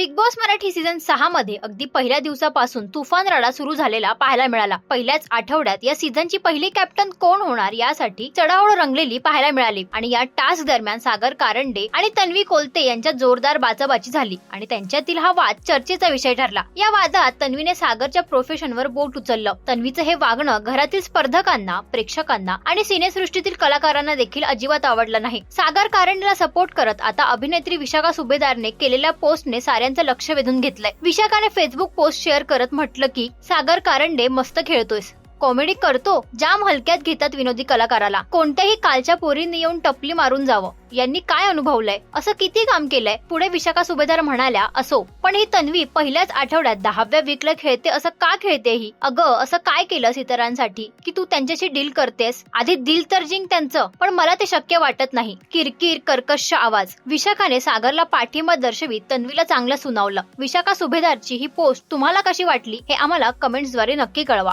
Big boss Marathi season सहा मध्ये अगदी पहिल्या दिवसापासून तुफान राडा सुरू झालेला पाहायला मिळाला. पहिल्याच आठवड्यात या सीझनची पहिली कॅप्टन कोण होणार यासाठी चढाओढ रंगलेली पाहायला मिळाली. आणि या टास्क दरम्यान सागर कारंडे आणि तन्वी कोलते यांच्यात जोरदार बाचाबाची झाली आणि त्यांच्यातील हा वाद चर्चेचा विषय ठरला. या वादात तन्वीने सागरच्या प्रोफेशनवर बोट उचललं. तन्वीचं हे वागणं घरातील स्पर्धकांना प्रेक्षकांना आणि सिनेसृष्टीतील कलाकारांना देखील अजिबात आवडलं नाही. सागर कारंडेला सपोर्ट करत आता अभिनेत्री विशाखा सुभेदारने केलेल्या पोस्टने साऱ्या सगळ्यांचं लक्ष वेधून घेतलंय. विशाखाने फेसबुक पोस्ट शेअर करत म्हटलं की सागर कारंडे मस्त खेळतोयस. कॉमेडी करतो जाम हलक्यात घेतात विनोदी कलाकाराला. कोणत्याही कालच्या पोरींनी येऊन टपली मारून जावं. यांनी काय अनुभवलंय? असं किती काम केलंय? पुढे विशाखा सुभेदार म्हणाल्या असो. पण ही तन्वी पहिल्याच आठवड्यात दहाव्या वीकला खेळते असं का खेळते ही? अगं असं काय केलंस इतरांसाठी? की तू त्यांच्याशी डील करतेस? आधी दिल तर जिंक त्यांचं पण मला ते शक्य वाटत नाही. किरकिर कर्कश आवाज. विशाखाने सागरला पाठिंबा दर्शवीत तन्वीला चांगलं सुनावलं. विशाखा सुभेदारची ही पोस्ट तुम्हाला कशी वाटली हे आम्हाला कमेंट्सद्वारे नक्की कळवा.